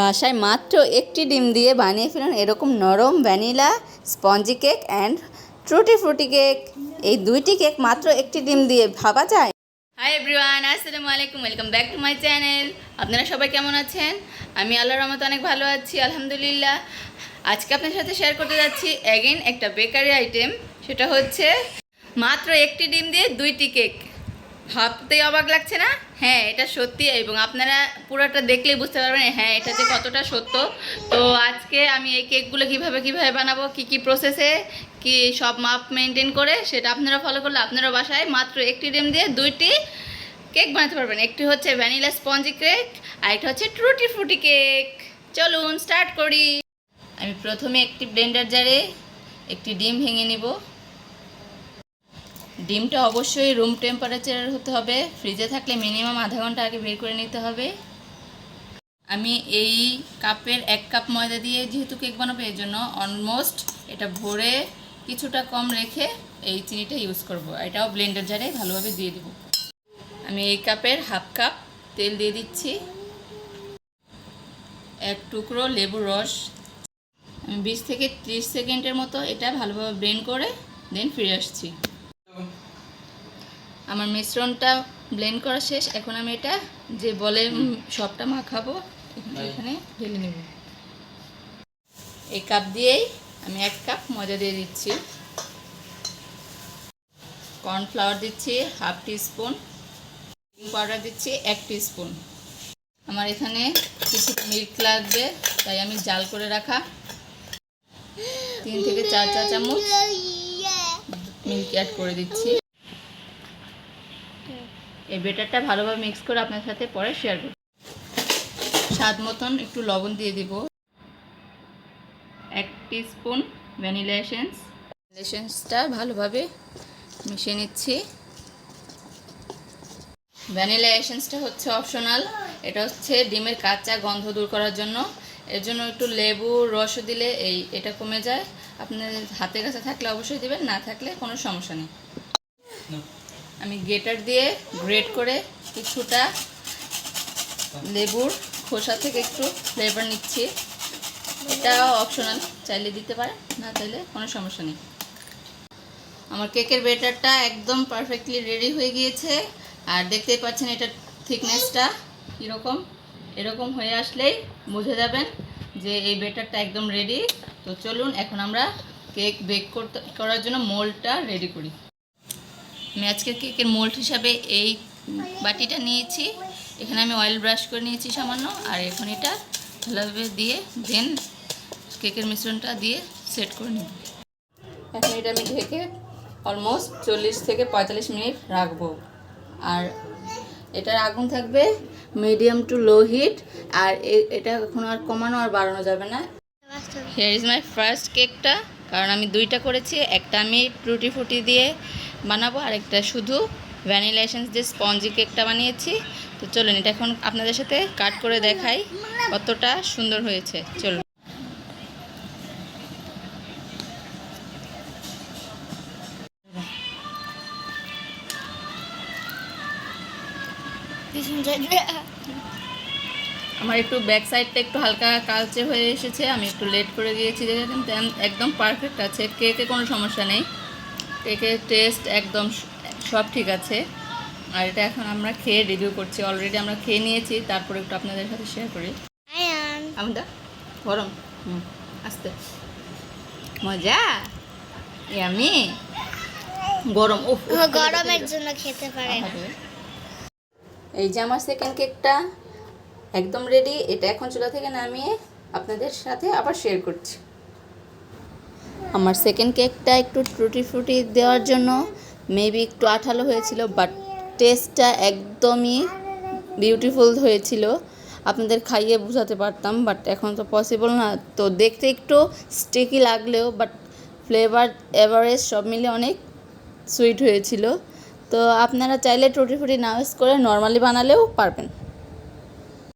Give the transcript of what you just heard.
বাসায় মাত্র একটি ডিম দিয়ে বানিয়ে ফেলুন এরকম নরম ভ্যানিলা, স্পঞ্জি কেক অ্যান্ড ট্রুটি ফ্রুটি কেক। এই দুইটি কেক মাত্র একটি ডিম দিয়ে ভাবা যায়। হাই এভরিওয়ান আসসালামু আলাইকুম welcome back to my channel আপনারা সবাই কেমন আছেন? আমি আল্লাহর রহমতে অনেক ভালো আছি, আলহামদুলিল্লাহ। আজকে আপনার সাথে শেয়ার করতে যাচ্ছি অ্যাগেন একটা বেকারি আইটেম সেটা হচ্ছে মাত্র একটি ডিম দিয়ে দুইটি কেক। ভাবতেই অবাক লাগছে না? হ্যাঁ এটা সত্যি এবং আপনারা পুরোটা দেখলেই বুঝতে পারবেন হ্যাঁ এটা যে কতটা সত্য। তো আজকে আমি এই কেকগুলো কীভাবে কীভাবে বানাবো, কি কি প্রসেসে কি সব মাপ মেনটেন করে, সেটা আপনারা ফলো করলে আপনারা বাসায় মাত্র একটি ডিম দিয়ে দুইটি কেক বানাতে পারবেন। একটি হচ্ছে ভ্যানিলা স্পঞ্জি কেক, আর একটা হচ্ছে ট্রুটি ফ্রুটি কেক। চলুন স্টার্ট করি। আমি প্রথমে একটি ব্লেন্ডার জারে একটি ডিম ভেঙে নিব। ডিমটা অবশ্যই রুম টেম্পারেচারের হতে হবে। ফ্রিজে থাকলে মিনিমাম আধা ঘণ্টা আগে বের করে নিতে হবে। আমি এই কাপের এক কাপ ময়দা দিয়ে যেহেতু কেক বানাবো এই জন্য অলমোস্ট এটা ভরে কিছুটা কম রেখে এই চিনিটা ইউজ করব। এটাও ব্লেন্ডার জারে ভালোভাবে দিয়ে দেব। আমি এই কাপের হাফ কাপ তেল দিয়ে দিচ্ছি। এক টুকরো লেবুর রস। আমি বিশ থেকে ত্রিশ সেকেন্ডের মতো এটা ভালোভাবে ব্লেন্ড করে দেন ফিরে আসছি। আমার মিশ্রণটা ব্লেন্ড করা শেষ। এখন আমি এটা যে বলে সবটা মাখাবো এখানে ঢেলে নেব। এই কাপ দিয়েই আমি এক কাপ মজা দিয়ে দিচ্ছি। কর্নফ্লাওয়ার দিচ্ছি হাফ টি স্পুন পাউডার দিচ্ছি এক স্পুন আমার এখানে কিছু মিল্ক লাগবে তাই আমি জাল করে রাখা। তিন থেকে চার চা চামচ মিল্ক অ্যাড করে দিচ্ছি। এই বেটারটা ভালোভাবে মিক্স করে আপনার সাথে পরে শেয়ার করব। স্বাদ মতন একটু লবণ দিয়ে দিব। এক স্পুন ভ্যানিলা এসেন্স এসেন্সটা ভালোভাবে মিশিয়ে নিচ্ছি। ভ্যানিলা এসেন্সটা হচ্ছে অপশনাল এটা হচ্ছে ডিমের কাঁচা গন্ধ দূর করার জন্য। এর জন্য একটু লেবু রস দিলে এই, এটা কমে যায়। আপনার হাতের কাছে থাকলে অবশ্যই দিবেন, না থাকলে কোনো সমস্যা নেই। আমি গ্রেটার দিয়ে গ্রেট করে কিছুটা লেবুর খোসা থেকে একটু ফ্লেভার নিচ্ছি। এটাও অপশনাল চাইলে দিতে পারে না চাইলে কোনো সমস্যা নেই। আমার কেকের বেটারটা একদম পারফেক্টলি রেডি হয়ে গিয়েছে। আর দেখতেই পাচ্ছেন এটার থিকনেসটা কীরকম। এরকম হয়ে আসলেই বুঝে যাবেন যে এই বেটারটা একদম রেডি তো চলুন, এখন আমরা কেক বেক করতে, করার জন্য মোল্ডটা রেডি করি। আমি আজকে কেকের মোল্ড হিসাবে এই বাটিটা নিয়েছি। এখানে আমি অয়েল ব্রাশ করে নিয়েছি সামান্য আর এখন এটা ভালোভাবে দিয়ে দেন কেকের মিশ্রণটা দিয়ে সেট করে নেব। এখন এটা আমি ঢেকে অলমোস্ট চল্লিশ থেকে পঁয়তাল্লিশ মিনিট রাখব। আর এটার আগুন থাকবে মিডিয়াম টু লো হিট আর এ- এটা এখন আর কমানো আর বাড়ানো যাবে না। হিয়ার ইজ মাই ফার্স্ট কেকটা কারণ আমি দুইটা করেছি একটা আমি ট্রুটি ফুটি দিয়ে বানাবো আর একটা শুধু ভ্যানিলা এসেন্স দিয়ে স্পঞ্জি কেকটা বানিয়েছি। তো চলুন, এটা এখন আপনাদের সাথে কাট করে দেখাই কতটা সুন্দর হয়েছে। চলুন। আমার একটু ব্যাক সাইডটা একটু হালকা কালচে হয়ে এসেছে, আমি একটু লেট করে দেখেন একদম পারফেক্ট আছে কেকে কোনো সমস্যা নেই। কেকের টেস্ট একদম সব ঠিক আছে। আর এটা এখন আমরা খেয়ে রিভিউ করছি। অলরেডি আমরা খেয়ে নিয়েছি তারপরে একটু আপনাদের সাথে শেয়ার করি। আমদা গরম? হুম আস্তে। মজা? আমি গরম উফ উফ গরমের জন্য খেতে পারে। এই যে আমার সেকেন্ড কেকটা একদম রেডি এটা এখন চুলা থেকে নামিয়ে আপনাদের সাথে আবার শেয়ার করছি। আমার সেকেন্ড কেকটা একটু ট্রুটি ফ্রুটি দেওয়ার জন্য মেবি একটু আঠালো হয়েছিল বাট টেস্টটা একদমই বিউটিফুল হয়েছিল। আপনাদের খাইয়ে বোঝাতে পারতাম বাট এখন তো পসিবল না। তো দেখতে একটু স্টিকি লাগলেও বাট ফ্লেভার এভারেজ সব মিলে অনেক সুইট হয়েছিল। তো আপনারা চাইলে টুটি ফুটি না ইউজ করে নর্মালি বানালেও পারবেন।